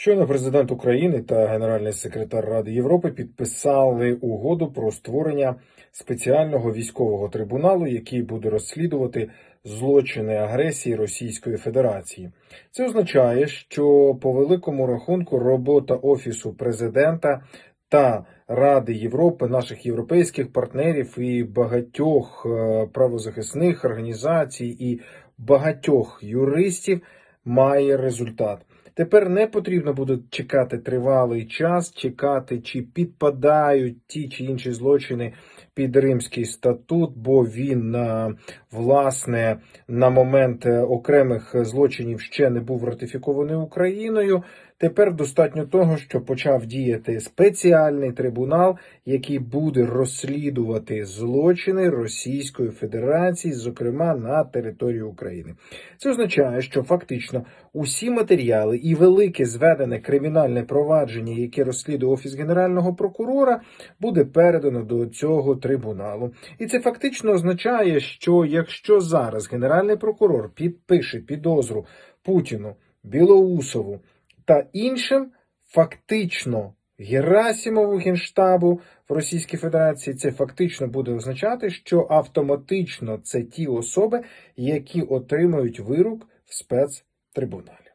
Щойно президент України та генеральний секретар Ради Європи підписали угоду про створення спеціального військового трибуналу, який буде розслідувати злочини агресії Російської Федерації. Це означає, що по великому рахунку робота офісу президента та Ради Європи, наших європейських партнерів і багатьох е, правозахисних організацій і багатьох юристів має результат. Тепер не потрібно буде чекати тривалий час, чекати, чи підпадають ті чи інші злочини під Римський статут, бо він е, власне на момент е, окремих злочинів ще не був ратифікований Україною. Тепер достатньо того, що почав діяти спеціальний трибунал, який буде розслідувати злочини Російської Федерації, зокрема на території України. Це означає, що фактично усі матеріали і велике зведене кримінальне провадження, яке розслідує офіс генерального прокурора, буде передано до цього трибуналу. І це фактично означає, що якщо зараз генеральний прокурор підпише підозру Путіну, Білоусову та іншим, фактично. Герасимову генштабу в Російській Федерації це фактично буде означати, що автоматично це ті особи, які отримають вирок в спецтрибуналі.